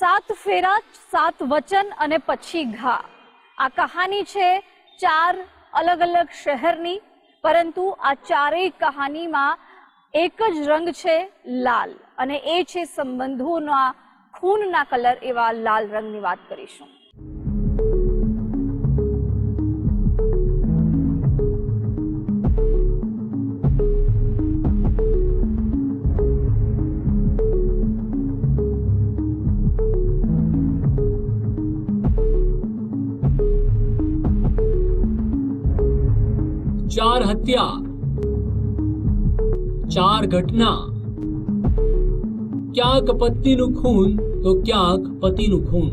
સાત ફેરા, સાત વચન અને પછી ઘા. આ કહાની છે ચાર અલગ અલગ શહેરની, પરંતુ આ ચારેય કહાનીમાં એક જ રંગ છે લાલ. અને એ છે સંબંધોના ખૂનના કલર એવા લાલ રંગની વાત કરીશું. ચાર હત્યા ચાર ઘટના ક્યાંક પત્નીનું ખૂન તો ક્યાંક પતિનું ખૂન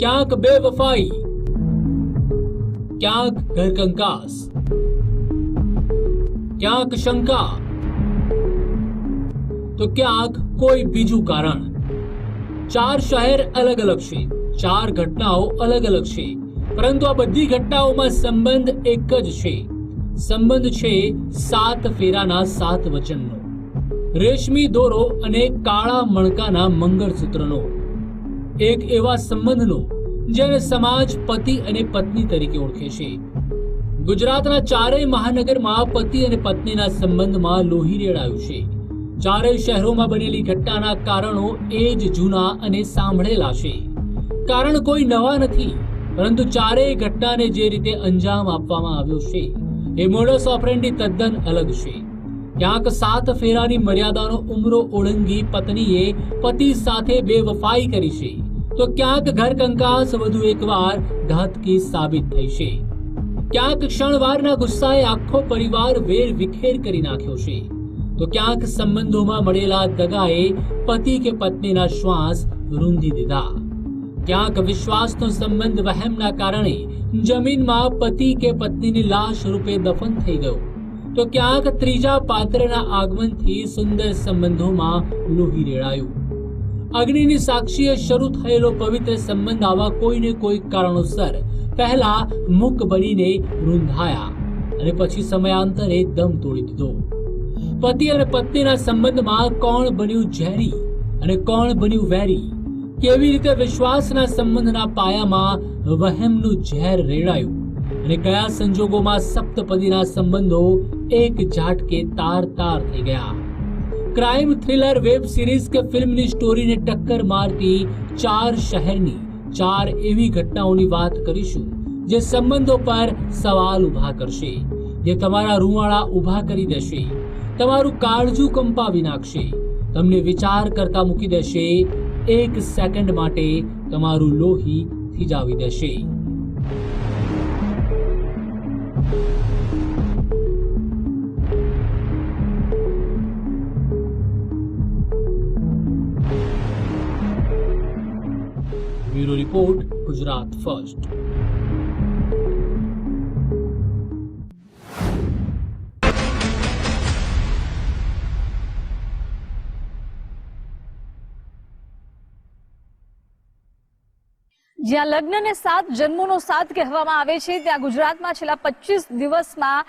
ક્યાંક બેવફાઈ ક્યાંક ઘરકંકાસ ક્યાંક શંકા તો ક્યાંક કોઈ બીજું કારણ ચાર શહેર અલગ અલગ છે ચાર ઘટનાઓ અલગ અલગ છે પરંતુ આ બધી ઘટનાઓમાં સંબંધ એક જ છે. સંબંધ છે સાત ફેરાના સાત વચનનો. રેશમી દોરો અને કાળા મણકાના મંગળસૂત્રનો. એક એવા સંબંધનો જેને સમાજ પતિ અને પત્ની તરીકે ઓળખે છે. ગુજરાતના ચારેય મહાનગરમાં પતિ અને પત્નીના સંબંધમાં લોહી રેડાયું છે. ચારેય શહેરોમાં બનેલી ઘટનાના કારણો એ જ જૂના અને સાંભળેલા છે. કારણ કોઈ નવા નથી. પરંતુ ચારેય ઘટનાને જે રીતે અંજામ આપવામાં આવ્યો છે, એ મોડસ ઓપરેન્ડી તદ્દન અલગ છે. ક્યાંક સાત ફેરાની મર્યાદાનો ઉમરો ઓળંગી પત્નીએ પતિ સાથે બેવફાઈ કરી છે, તો ક્યાંક ઘર કંકાસ વધુ એકવાર ઘાતકી સાબિત થઈ છે. ક્યાંક ક્ષણવારના ગુસ્સાએ આખો પરિવાર વેર વિખેર કરી નાખ્યો છે. તો ક્યાંક સંબંધોમાં મળેલા દગાએ પતિ કે પત્નીના શ્વાસ રૂંધી દીધા. ક્યાંક વિશ્વાસનો સંબંધ વહેમના કારણે જમીનમાં પતિ કે પત્નીની લાશ રૂપે દફન થઈ ગયો તો ક્યાંક ત્રીજા પાત્રના આગમનથી સુંદર સંબંધોમાં લોહી રેડાયું અગ્નિની સાક્ષીએ શરૂ થયેલો પવિત્ર સંબંધ આવા કોઈને કોઈ કારણોસર પહેલા મૂક બનીને રૂંધાયા અને પછી સમયાંતરે દમ તોડી દીધો પતિ અને પત્નીના સંબંધમાં કોણ બન્યું ઝેરી અને કોણ બન્યું વેરી કેવી રીતે વિશ્વાસના સંબંધના પાયામાં વહેમનું ઝેર રેડાયું અને કયા સંજોગોમાં સપ્તપદીના સંબંધો એક ઝાટકે તાર તાર થઈ ગયા? ક્રાઇમ થ્રિલર વેબ સિરીઝ કે ફિલ્મની સ્ટોરીને ટક્કર મારતી ચાર શહેરની ચાર એવી ઘટનાઓની વાત કરીશું જે સંબંધો પર સવાલ ઊભા કરશે, જે તમારા રૂવાળા ઊભા કરી દેશે, તમારું કાળજું કંપાવી નાખશે, તમને વિચાર કરતા મૂકી દેશે એક સેકન્ડ માટે તમારું લોહી થીજાવી દેશે બ્યુરો રિપોર્ટ ગુજરાત ફર્સ્ટ જ્યાં લગ્નને સાત, જન્મોનો સાથ કહેવામાં આવે છે, ત્યાં ગુજરાતમાં છેલ્લા પચીસ દિવસમાં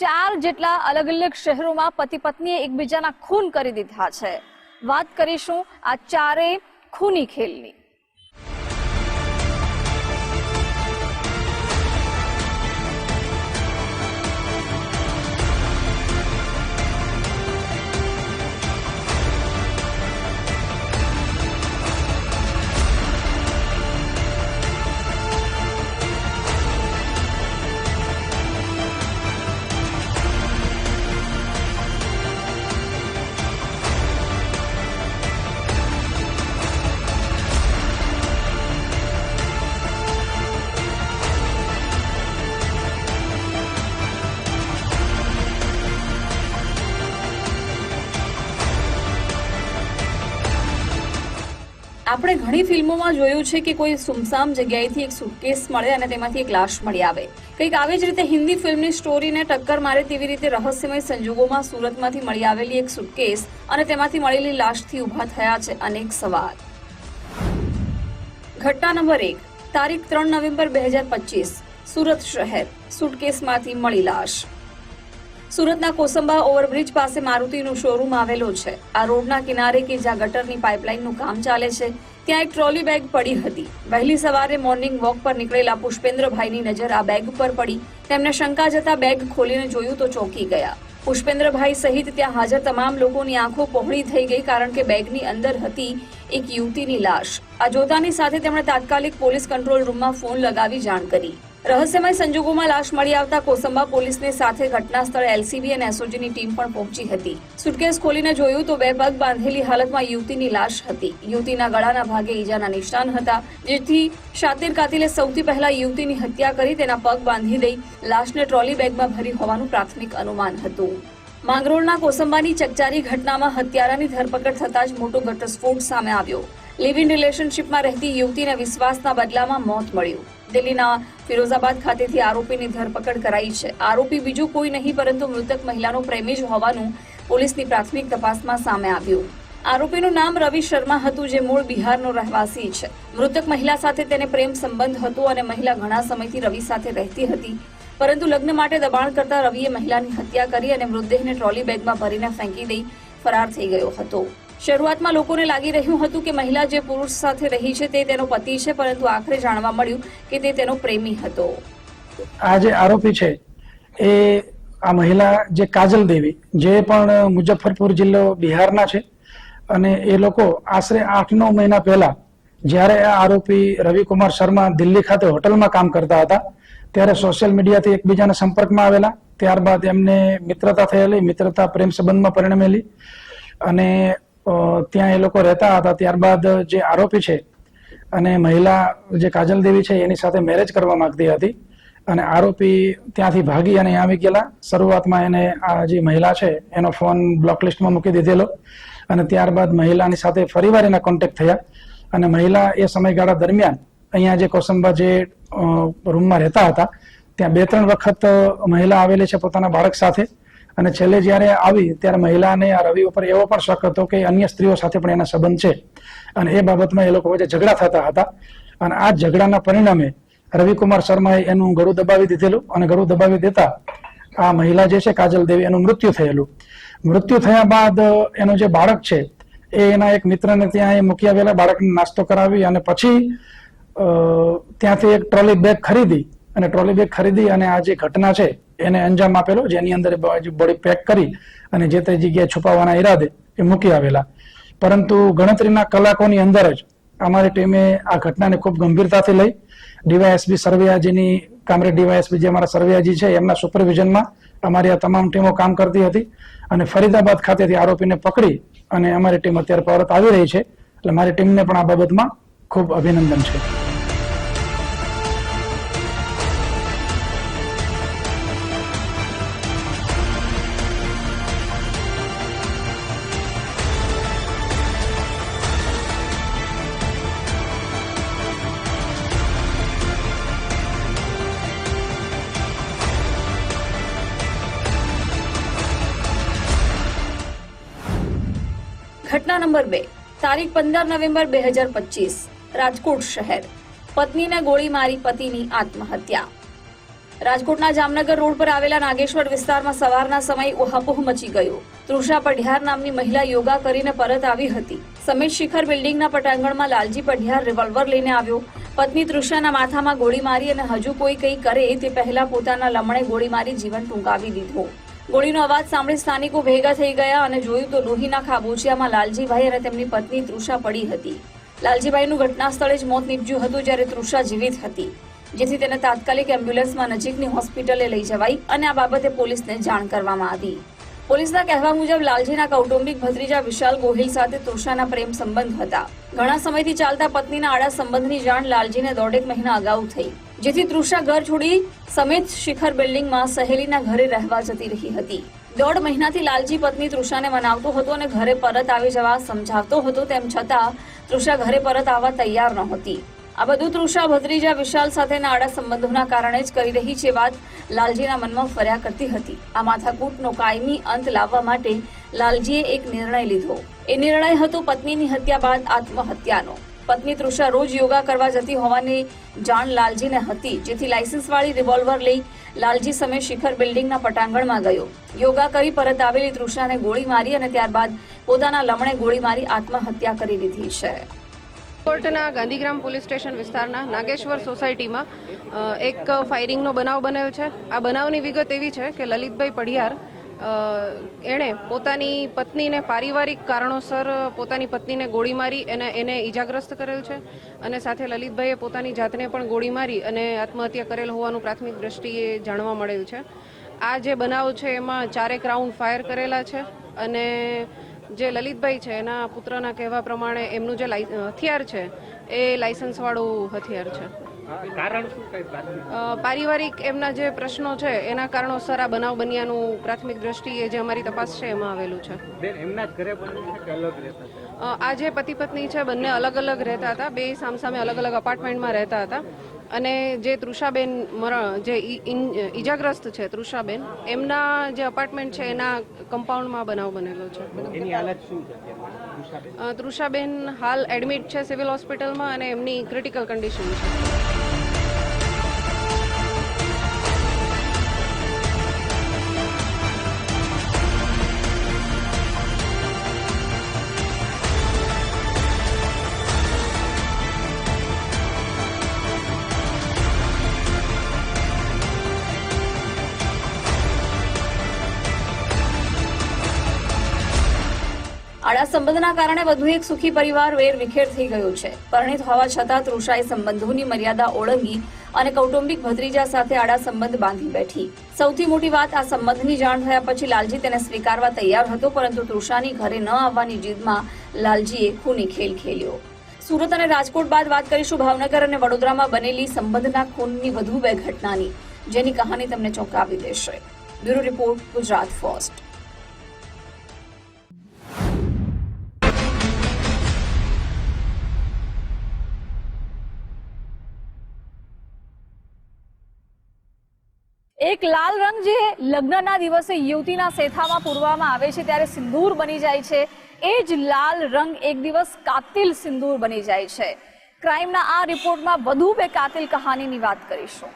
ચાર જેટલા અલગ અલગ શહેરોમાં પતિ પત્નીએ એકબીજાના ખૂન કરી દીધા છે. વાત કરીશું આ ચારેય ખૂની ખેલની. આપણે ઘણી ફિલ્મોમાં જોયું છે કે કોઈ સુમસામ જગ્યાએથી એક સુટકેસ મળે અને તેમાંથી એક લાશ મળી આવે. કંઈક આવી જ રીતે હિન્દી ફિલ્મની સ્ટોરીને ટક્કર મારે તેવી રીતે રહસ્યમય સંજોગોમાં સુરતમાંથી મળી આવેલી એક સુટકેસ અને તેમાંથી મળેલી લાશથી ઊભા થયા છે અનેક સવાલ. ઘટના નંબર એક, તારીખ ત્રણ નવેમ્બર બે હજાર પચીસ, સુરત શહેર સુટકેસમાંથી મળી લાશ. સુરતના કોસંબા ઓવરબ્રિજ પાસે મારુતિનું શોરૂમ આવેલો છે. આ રોડના કિનારે કે જ્યાં ગટરની પાઇપલાઇનનું કામ ચાલે છે, ત્યાં એક ટ્રોલી બેગ પડી હતી. વહેલી સવારે મોર્નિંગ વોક પર નીકળેલા પુષ્પેન્દ્રભાઈની નજર આ બેગ પર પડી. તેમને શંકા જતા બેગ ખોલીને જોયું તો ચોંકી ગયા. પુષ્પેન્દ્રભાઈ સહિત ત્યાં હાજર તમામ લોકોની આંખો પહોળી થઈ ગઈ કારણ કે બેગની અંદર હતી એક યુવતીની લાશ. આ જોતાની સાથે તેમણે તાત્કાલિક પોલીસ કંટ્રોલ રૂમમાં ફોન લગાવી જાણ કરી. રહસ્યમય સંજોગોમાં લાશ મળી આવતા કોસંબા પોલીસની સાથે ઘટના સ્થળે એલસીબી અને એસઓજીની ટીમ પણ પહોંચી હતી. સુટકેસ ખોલીને જોયું તો બે પગ બાંધેલી હાલતમાં યુવતીની લાશ હતી. યુવતીના ગળાના ભાગે ઈજાના નિશાન હતા, જેથી શાતિર કાતિલે સૌથી પહેલા યુવતીની હત્યા કરી તેના પગ બાંધી દઈ લાશને ટ્રોલી બેગમાં ભરી હોવાનું પ્રાથમિક અનુમાન હતું. માંગરોળના કોસંબાની ચકચારી ઘટનામાં હત્યારાની ધરપકડ થતાં જ મોટો ઘટસ્ફોટ સામે આવ્યો. લિવ ઇન રિલેશનશિપમાં રહેતી યુવતીને વિશ્વાસના બદલામાં મોત મળ્યું. દિલ્હીના ફિરોઝાબાદ ખાતેથી આરોપીની ધરપકડ કરાઈ છે. આરોપી બીજું કોઈ નહીં, પરંતુ મૃતક મહિલાનો પ્રેમી જ હોવાનું પોલીસની પ્રાથમિક તપાસમાં સામે આવ્યું. આરોપીનું નામ રવિ શર્મા હતું, જે મૂળ બિહારનો રહેવાસી છે. મૃતક મહિલા સાથે તેને પ્રેમ સંબંધ હતો અને મહિલા ઘણા સમયથી રવિ સાથે રહેતી હતી. પરંતુ લગ્ન માટે દબાણ કરતા રવિએ મહિલાની હત્યા કરી અને મૃતદેહને ટ્રોલી બેગમાં ભરીને ફેંકી દઈ ફરાર થઈ ગયો હતો. શરૂઆતમાં લોકોને લાગી રહ્યું હતું કે મહિલા જે પુરુષ સાથે રહી છે તે તેનો પતિ છે, પરંતુ આખરે જાણવા મળ્યું કે તે તેનો પ્રેમી હતો. આ જે આરોપી છે, એ આ મહિલા જે કાજલ દેવી, જે પણ મુજફ્ફરપુર જિલ્લો બિહારના છે અને એ લોકો આશરે આઠ નવ મહિના પહેલા જ્યારે આ આરોપી રવિકુમાર શર્મા દિલ્હી ખાતે હોટલમાં કામ કરતા હતા, ત્યારે સોશિયલ મીડિયાથી એકબીજાના સંપર્કમાં આવેલા, ત્યારબાદ એમને મિત્રતા થયેલી, મિત્રતા પ્રેમ સંબંધમાં પરિણમેલી અને ત્યાં એ લોકો રહેતા હતા. ત્યારબાદ જે આરોપી છે અને મહિલા જે કાજલ દેવી છે, એની સાથે મેરેજ કરવા માંગતી હતી. અને આરોપી ત્યાંથી ભાગી અને આવી ગયેલા. શરૂઆતમાં એને આ જે મહિલા છે, એનો ફોન બ્લોક લિસ્ટમાં મૂકી દીધેલો. અને ત્યારબાદ મહિલાની સાથે ફરીવાર એના કોન્ટેક્ટ થયા. અને મહિલા એ સમયગાળા દરમિયાન અહીંયા જે કોસંબા જે રૂમમાં રહેતા હતા, ત્યાં બે ત્રણ વખત મહિલા આવેલી છે પોતાના બાળક સાથે. અને છેલ્લે જ્યારે આવી, ત્યારે મહિલાને આ રવિ ઉપર એવો પણ શક હતો કે અન્ય સ્ત્રીઓ સાથે પણ એના સંબંધ છે. અને એ બાબતમાં એ લોકો વચ્ચે ઝઘડા થતા હતા. અને આ ઝઘડાના પરિણામે રવિકુમાર શર્માએ એનું ગળું દબાવી દીધેલું અને ગળું દબાવી દેતા આ મહિલા જે છે, કાજલ દેવી, એનું મૃત્યુ થયેલું. મૃત્યુ થયા બાદ એનું જે બાળક છે, એ એના એક મિત્રને ત્યાં એ મૂકી આવેલા બાળકને નાસ્તો કરાવી અને પછી ત્યાંથી એક ટ્રોલી બેગ ખરીદી અને ટ્રોલી બેગ ખરીદી અને આ જે ઘટના છે એને અંજામ આપેલો, જેની અંદર બોડી પેક કરી અને જે તે જગ્યાએ છુપાવવાના ઈરાદે એ મૂકી આવેલા. પરંતુ ગણતરીના કલાકોની અંદર જ અમારી ટીમે આ ઘટનાને ખૂબ ગંભીરતાથી લઈ ડીવાયએસબી સરવૈયાજીની કામરેડ ડીવાયએસબી જે અમારા સરવૈયાજી છે, એમના સુપરવિઝનમાં અમારી આ તમામ ટીમો કામ કરતી હતી અને ફરીદાબાદ ખાતેથી આરોપીને પકડી અને અમારી ટીમ અત્યારે પરત આવી રહી છે. એટલે મારી ટીમને પણ આ બાબતમાં ખૂબ અભિનંદન છે. ઘટના નંબર બે, તારીખ પંદર નવેમ્બર બે હજાર પચીસ, રાજકોટ શહેર. પત્નીને ગોળી મારી પતિની આત્મહત્યા. રાજકોટના જામનગર રોડ પર આવેલા નાગેશ્વર વિસ્તારમાં સવારના સમયે ઉહાપોહ મચી ગયો. તૃષા પઢિયાર નામની મહિલા યોગા કરીને પરત આવી હતી. સમીર શિખર બિલ્ડિંગના પટાંગણમાં લાલજી પઢિયાર રિવોલ્વર લઈને આવ્યો. પત્ની તૃષાના માથામાં ગોળી મારી અને હજુ કોઈ કંઈ કરે તે પહેલા પોતાના લમણે ગોળી મારી જીવન ટૂંકાવી દીધું. ગોળીનો અવાજ સાંભળી સ્થાનિકો ભેગા થઈ ગયા અને જોયું તો લોહીના ખાબોચિયામાં લાલજીભાઈ અને તેમની પત્ની તૃષા પડી હતી. લાલજીભાઈનું ઘટના સ્થળે જ મોત નીપજ્યું હતું જ્યારે તૃષા જીવિત હતી, જેથી તેને તાત્કાલિક એમ્બ્યુલન્સમાં નજીકની હોસ્પિટલે લઈ જવાઈ અને આ બાબતે પોલીસને જાણ કરવામાં આવી. પોલીસના કહેવા મુજબ લાલજીના કૌટુંબિક ભત્રીજા વિશાલ ગોહિલ સાથે તૃષાના પ્રેમ સંબંધ હતા. ઘણા સમયથી ચાલતા પત્નીના આડા સંબંધની જાણ લાલજીને દોઢેક મહિના અગાઉ થઈ, જેથી તૃષા ઘર છોડી સમિત શિખર બિલ્ડિંગમાં સહેલીના ઘરે રહેવા જતી રહી હતી. દોઢ મહિનાથી લાલજી પત્ની તૃષાને મનાવતો હતો અને ઘરે પરત આવી જવા સમજાવતો હતો, તેમ છતાં તૃષા ઘરે પરત આવવા તૈયાર નહોતી. આ બધું તૃષા ભત્રીજા વિશાલ સાથેના આડા સંબંધોના કારણે જ કરી રહી છે વાત લાલજીના મનમાં ફર્યા કરતી હતી. આ માથાકૂટનો કાયમી અંત લાવવા માટે લાલજીએ એક નિર્ણય લીધો. એ નિર્ણય હતો પત્નીની હત્યા બાદ આત્મહત્યાનો. પત્ની તૃષા રોજ યોગા કરવા જતી હોવાની જાણ લાલજીને હતી, જેથી લાયસન્સવાળી રિવોલ્વર લઈ લાલજી સમય શિખર બિલ્ડિંગના પટાંગણમાં ગયો. યોગા કરી પરત આવેલી તૃષાને ગોળી મારી અને ત્યારબાદ પોતાના લમણે ગોળી મારી આત્મહત્યા કરી લીધી છે. કોર્ટના ગાંધીગ્રામ પોલીસ સ્ટેશન વિસ્તારના નાગેશ્વર સોસાયટીમાં એક ફાયરિંગનો બનાવ બનેલ છે. આ બનાવની વિગત એવી છે કે લલિતભાઈ પઢિયાર એણે પોતાની પત્નીને પારિવારિક કારણોસર પોતાની પત્નીને ગોળી મારી એને એને ઈજાગ્રસ્ત કરેલ છે અને સાથે લલિતભાઈએ પોતાની જાતને પણ ગોળી મારી અને આત્મહત્યા કરેલ હોવાનું પ્રાથમિક દ્રષ્ટિએ જાણવા મળેલ છે. આ જે બનાવ છે, એમાં ચારેક રાઉન્ડ ફાયર કરેલા છે અને જે લલિતભાઈ છે એના પુત્રના કહેવા પ્રમાણે એમનું જે હથિયાર છે એ લાયસન્સવાળું હથિયાર છે. પારિવારિક એમના જે પ્રશ્નો છે એના કારણોસર આ બનાવ બન્યાનું પ્રાથમિક દ્રષ્ટિએ જે અમારી તપાસ છે એમાં આવેલું છે. આ જે પતિ પત્ની છે બંને અલગ અલગ રહેતા હતા બે સામસામે અલગ અલગ અપાર્ટમેન્ટમાં રહેતા હતા. અને જે તૃષાબેન મરણ જે ઈજાગ્રસ્ત છે તૃષાબેન એમના જે અપાર્ટમેન્ટ છે એના કમ્પાઉન્ડમાં બનાવ બનેલો છે. તૃષાબેન? હાલ એડમિટ છે સિવિલ હોસ્પિટલમાં અને એમની ક્રિટિકલ કન્ડિશન છે. સંબંધના કારણે વધુ એક સુખી પરિવાર વેર વિખેર થઈ ગયો છે. પરિણિત હોવા છતાં તૃષાએ સંબંધોની મર્યાદા ઓળંગી અને કૌટુંબિક ભત્રીજા સાથે આડા સંબંધ બાંધી બેઠી. સૌથી મોટી વાત આ સંબંધની જાણ થયા પછી લાલજી તેને સ્વીકારવા તૈયાર હતો, પરંતુ તૃષાની ઘરે ન આવવાની જીદમાં લાલજીએ ખૂની ખેલ ખેલ્યો. સુરત અને રાજકોટ બાદ વાત કરીશું ભાવનગર અને વડોદરામાં બનેલી સંબંધના ખૂનની વધુ બે ઘટનાની, જેની કહાની તમને ચોંકાવી દેશે. Bureau report, Gujarat first. લાલ રંગ જે લગ્નના દિવસે યુવતીના સેથામાં પૂરવામાં આવે છે ત્યારે સિંદૂર બની જાય છે. એ જ લાલ રંગ એક દિવસ કાતિલ સિંદૂર બની જાય છે. ક્રાઇમના આ રિપોર્ટમાં વધુ બે કાતિલ કહાનીની વાત કરીશું.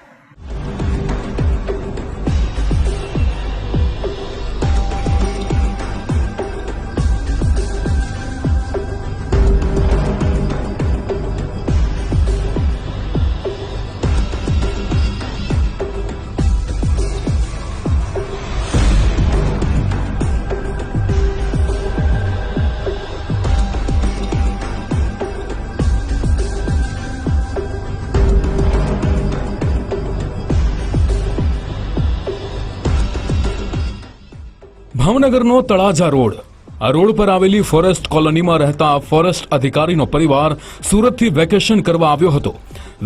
ભાવનગરનો તળાજા રોડ. આ રોડ પર આવેલી ફોરેસ્ટ કોલોનીમાં રહેતા ફોરેસ્ટ અધિકારીનો પરિવાર સુરતથી વેકેશન કરવા આવ્યો હતો.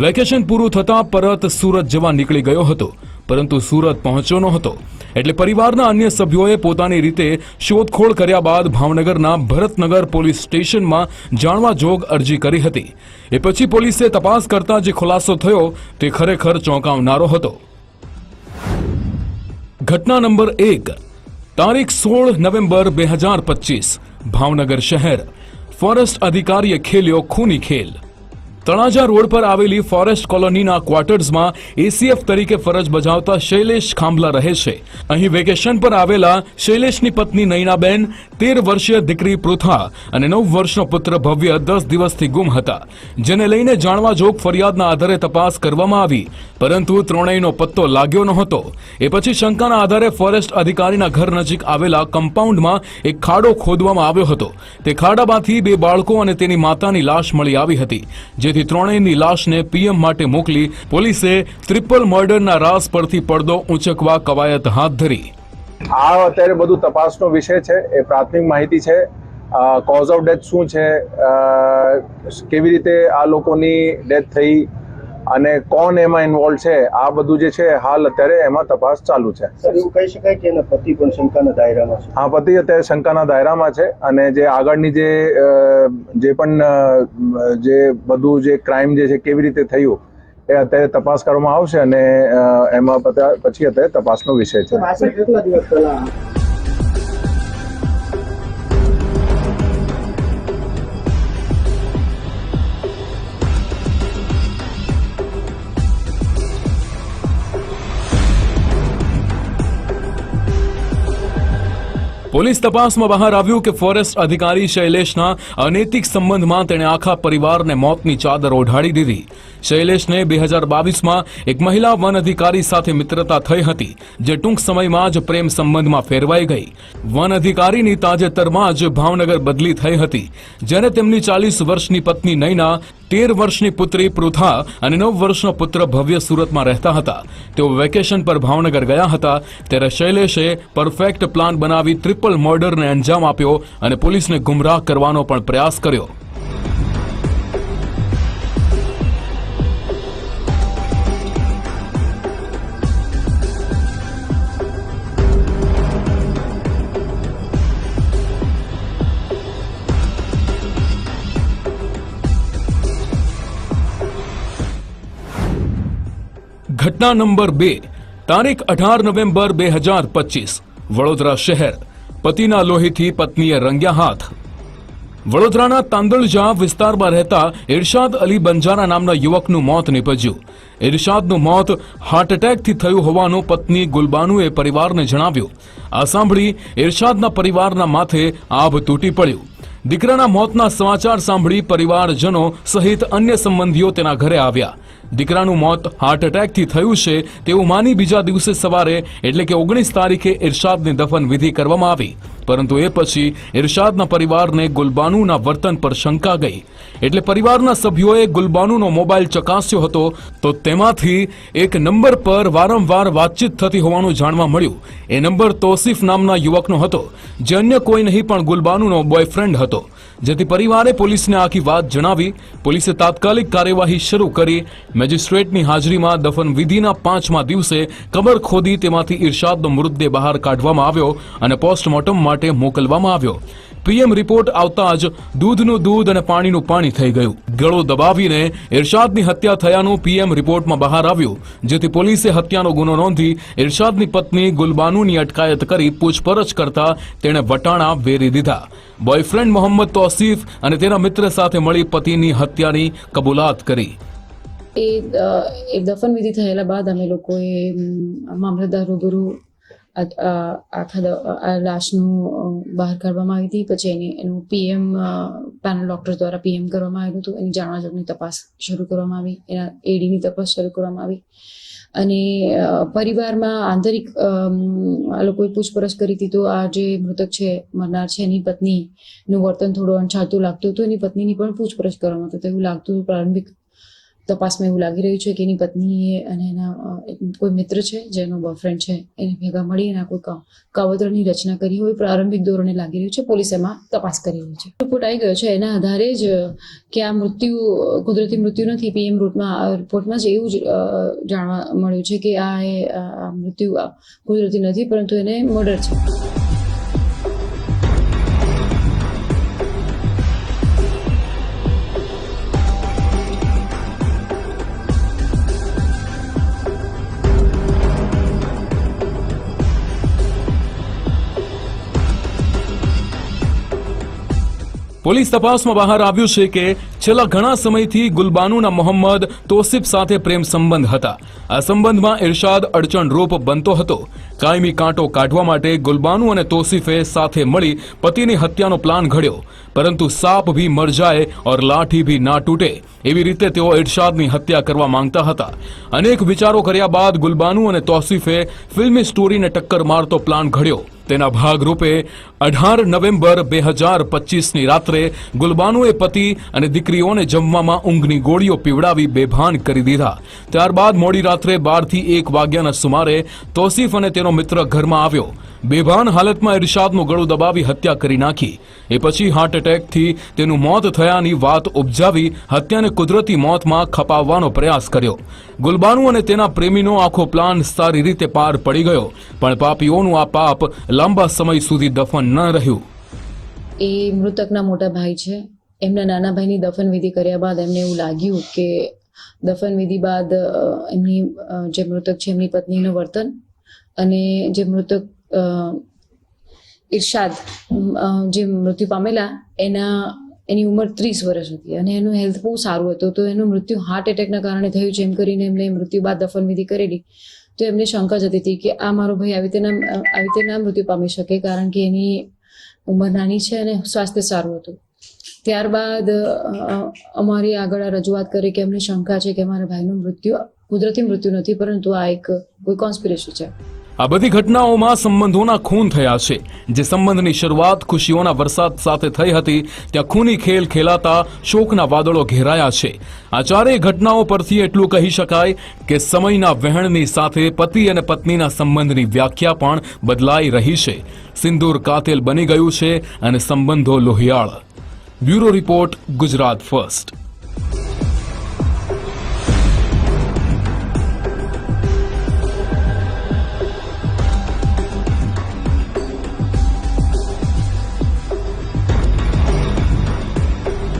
વેકેશન પૂરું થતાં પરત સુરત જવા નીકળી ગયો હતો, પરંતુ સુરત પહોંચ્યો ન હતો. એટલે પરિવારના અન્ય સભ્યોએ પોતાની રીતે શોધખોળ કર્યા બાદ ભાવનગરના ભરતનગર પોલીસ સ્ટેશનમાં જાણવા જોગ અરજી કરી હતી. એ પછી પોલીસે તપાસ કરતા જે ખુલાસો થયો, તે ખરેખર ચોંકાવનારો હતો. ઘટના નંબર એક. તારીખ સોળ નવેમ્બર બે હજાર પચીસ ભાવનગર શહેર. ફોરેસ્ટ અધિકારીએ ખેલ્યો ખૂની ખેલ. તળાજા રોડ પર આવેલી ફોરેસ્ટ કોલોનીના ક્વાર્ટર્સમાં એસીએફ તરીકે ફરજ બજાવતા શૈલેષ ખાંભલા રહે છે. અહીં વેકેશન પર આવેલા શૈલેષની પત્ની નયનાબેન તેર વર્ષીય દીકરી પૃથા અને નવ વર્ષનો પુત્ર ભવ્ય દસ દિવસથી ગુમ હતા. જેને લઈને જાણવા જોગ ફરિયાદના આધારે તપાસ કરવામાં આવી. પરંતુ ત્રણેયનો પત્તો લાગ્યો નહોતો. એ પછી શંકાના આધારે ફોરેસ્ટ અધિકારીના ઘર નજીક આવેલા કમ્પાઉન્ડમાં એક ખાડો ખોદવામાં આવ્યો હતો. તે ખાડામાંથી બે બાળકો અને તેની માતાની લાશ મળી આવી હતી. જેથી ત્રણેયની લાશને પીએમ માટે મોકલી પોલીસે ટ્રિપલ મર્ડરના રાસ પરથી પડદો ઊંચકવા કવાયત હાથ ધરી. આ અત્યારે બધું તપાસનો વિષય છે, એ પ્રાથમિક માહિતી છે. કોઝ ઓફ ડેથ શું છે? કેવી રીતે આ લોકોની ડેથ થઈ? અને કોણ એમાં ઇન્વોલ્વ છે? આ બધું જે છે હાલ અત્યારે એમાં તપાસ ચાલુ છે. સર એવું કહી શકાય કે એના પતિ પણ શંકાના દાયરામાં છે? આ પતિ અત્યારે શંકાના દાયરામાં છે અને જે આગળની જે જે પણ જે બધું જે ક્રાઇમ જે છે કેવી રીતે થયું એ અત્યારે તપાસ કરવામાં આવશે અને એમાં પછી અત્યારે તપાસનો વિષય છે. પોલીસ તપાસમાં બહાર આવ્યું કે ફોરેસ્ટ અધિકારી શૈલેષના અનૈતિક સંબંધમાં તેણે આખા પરિવારને મોતની ચાદર ઓઢાડી દીધી. શૈલેષને બે હજાર બાવીસમાં એક મહિલા વન અધિકારી સાથે મિત્રતા થઈ હતી, જે ટૂંક સમયમાં જ પ્રેમ સંબંધમાં ફેરવાઈ ગઈ. વન અધિકારીની તાજેતરમાં જ ભાવનગર બદલી થઈ હતી જ્યારે તેમની ચાલીસ વર્ષની પત્ની નૈના, તેર વર્ષની પુત્રી પૃથા અને નવ વર્ષનો પુત્ર ભવ્ય સુરતમાં રહેતા હતા. તેઓ વેકેશન પર ભાવનગર ગયા હતા, ત્યારે શૈલેષે પરફેક્ટ પ્લાન બનાવી ટ્રિપલ મર્ડરને અંજામ આપ્યો અને પોલીસને ગુમરાહ કરવાનો પણ પ્રયાસ કર્યો. ઘટના નંબર બે તારીખ અઢાર નવેમ્બર બે હજાર પચીસ વડોદરા શહેર પતિના લોહીથી પત્નીએ રંગ્યા હાથ વડોદરાના તાંદળજા વિસ્તારમાં રહેતા ઇરશાદ અલી બંજારા નામના યુવકનું મોત નીપજ્યું. ઇરશાદનું મોત હાર્ટ એટેકથી થયું હોવાનું પત્ની ગુલબાનુએ પરિવારને જણાવ્યું. આ સાંભળી ઇરશાદના પરિવારના માથે આભ તૂટી પડ્યું. દીકરાના મોતના સમાચાર સાંભળી પરિવારજનો સહિત અન્ય સંબંધીઓ તેના ઘરે આવ્યા. દીકરાનું મોત હાર્ટ એટેકથી થયું છે તેવું માની બીજા દિવસે સવારે એટલે કે ઓગણીસ તારીખે ઇરશાદની દફન વિધિ કરવામાં આવી. પરંતુ એ પછી ઇરશાદના પરિવારને ગુલબાનુના વર્તન પર શંકા ગઈ. એટલે પરિવારના સભ્યોએ ગુલબાનુનો મોબાઈલ ચકાસ્યો હતો તો તેમાંથી એક નંબર પર વારંવાર વાતચીત થતી હોવાનું જાણવા મળ્યું. એ નંબર તોસીફ નામના યુવકનો હતો, જે અન્ય કોઈ નહીં પણ ગુલબાનુનો બોયફ્રેન્ડ હતો. જેથી પરિવારે પોલીસને આખી વાત જણાવી, પોલીસે તાત્કાલિક કાર્યવાહી શરૂ કરી, મેજિસ્ટ્રેટની હાજરીમાં દફન વિધિના પાંચમા દિવસે કબર ખોદી તેમાંથી ઇરશાદનો મૃતદેહ બહાર કાઢવામાં આવ્યો અને પોસ્ટમોર્ટમ માટે મોકલવામાં આવ્યો. પીએમ રિપોર્ટ આવતા જ દૂધનું દૂધ અને પાણીનું પાણી થઈ ગયું. ગળો દબાવીને ઇરશાદની હત્યા થયાનું પીએમ રિપોર્ટમાં બહાર આવ્યું, જેથી પોલીસે હત્યાનો ગુનો નોંધી ઇરશાદની પત્ની ગુલબાનુની અટકાયત કરી પૂછપરછ કરતા તેણે વટાણા વેરી દીધા. બોયફ્રેન્ડ મોહમ્મદ તોસીફ અને તેના મિત્ર સાથે મળી પતિની હત્યાની કબૂલાત કરી. એ દફન વિધિ થયેલા બાદ અમે લોકોએ મામલતદાર રૂબરૂ આખા લાશનું બહાર કાઢવામાં આવી હતી. પછી એની, એનું પીએમ પેનલ ડોક્ટર દ્વારા પીએમ કરવામાં આવ્યું હતું. એની જાણવા તપાસ શરૂ કરવામાં આવી. એના એડીની તપાસ શરૂ કરવામાં આવી. અને પરિવારમાં આંતરિક આ લોકોએ પૂછપરછ કરી હતી તો આ જે મૃતક છે, મરનાર છે, એની પત્નીનું વર્તન થોડું અણછાતું લાગતું હતું. એની પત્નીની પણ પૂછપરછ કરવામાં હતું. તો એવું લાગતું હતું પ્રારંભિક તપાસમાં એવું લાગી રહ્યું છે કે એની પત્નીએ અને એના કોઈ મિત્ર છે, જેનો બોયફ્રેન્ડ છે, એને ભેગા મળી એના કોઈ કાવતરાની રચના કરી હોય, પ્રારંભિક ધોરણે લાગી રહ્યું છે, પોલીસ એમાં તપાસ કરી રહી છે. રિપોર્ટ આવી ગયો છે, એના આધારે જ કે આ મૃત્યુ, કુદરતી મૃત્યુ નથી, પીએમ રૂટમાં રિપોર્ટમાં જ એવું જ જાણવા મળ્યું છે કે આ મૃત્યુ કુદરતી નથી, પરંતુ એને મર્ડર છે. પોલીસ તપાસમાં બહાર આવ્યું છે કે છેલ્લા ઘણા સમયથી ગુલબાનુના મોહમ્મદ તોસિફ સાથે પ્રેમ સંબંધ હતા. આ સંબંધમાં ઇરશાદ અડચણરૂપ બનતો હતો. કાયમી કાંટો કાઢવા માટે ગુલબાનુ અને તોસિફે સાથે મળી પતિની હત્યાનો પ્લાન ઘડ્યો. પરંતુ સાપ ભી મર જાય ઓર લાઠી ભી ના તૂટે. એવી રીતે તેઓ ઇરશાદની હત્યા કરવા માંગતા હતા. અનેક વિચારો કર્યા બાદ ગુલબાનુ અને તોસિફે ફિલ્મી સ્ટોરીને ટક્કર મારતો પ્લાન ઘડ્યો. તેના ભાગરૂપે અઢાર નવેમ્બર બે હજાર પચીસની રાત્રે ગુલબાનુએ પતિ અને દીકરીઓને જમવામાં ઊંઘની ગોળીઓ પીવડાવી બેભાન કરી દીધા. ત્યારબાદ મોડી રાત્રે બારથી એક વાગ્યાના સુમારે તોસીફ અને તેનો મિત્ર ઘરમાં આવ્યો. બેભાન હાલતમાં ઇરશાદનું ગળું દબાવી હત્યા કરી નાખી. એ પછી હાર્ટ એટેકથી તેનું મોત થયાની વાત ઉપજાવી હત્યાને કુદરતી મોતમાં ખપાવવાનો પ્રયાસ કર્યો. ગુલબાનુ અને તેના પ્રેમીનો આખો પ્લાન સારી રીતે પાર પડી ગયો, પણ પાપીઓનું આ પાપ લાંબા સમય સુધી દફન ન રહ્યું. એ મૃતકના મોટા ભાઈ છે. એમના નાના ભાઈની દફન વિધિ કર્યા બાદ એમને એવું લાગ્યું કે દફન વિધિ બાદ એમની જે મૃતક છે એમની પત્નીનું વર્તન અને જે મૃતક ઇરશાદ જે મૃત્યુ પામેલા, એના, એની ઉંમર ત્રીસ વર્ષ હતી અને એનું હેલ્થ બહુ સારું હતું. તો એનું મૃત્યુ હાર્ટ એટેકના કારણે થયું છે. એમ કરીને એમને મૃત્યુ બાદ દફન વિધિ કરેલી. તો એમને શંકા જતી હતી કે આ મારો ભાઈ આવી રીતે આવી રીતે ના મૃત્યુ પામી શકે કારણ કે એની ઉંમર નાની છે અને સ્વાસ્થ્ય સારું હતું. ત્યારબાદ અમારી આગળ રજૂઆત કરી કે એમને શંકા છે કે મારા ભાઈનું મૃત્યુ, કુદરતી મૃત્યુ નથી, પરંતુ આ એક કોઈ કોન્સ્પિરેસી છે. આ બધી ઘટનાઓમાં સંબંધોના ખૂન થયા છે. જે સંબંધની શરૂઆત ખુશીઓના વરસાદ સાથે થઈ હતી, ત્યાં ખૂની ખેલ ખેલાતા, શોકના વાદળો ઘેરાયા છે. આ ચારેય ઘટનાઓ પરથી એટલું કહી શકાય કે સમયના વહેણની સાથે પતિ અને પત્નીના સંબંધની વ્યાખ્યા પણ બદલાઈ રહી છે. સિંદૂર કાતિલ બની ગયું છે અને સંબંધો લોહિયાળ. Bureau report Gujarat first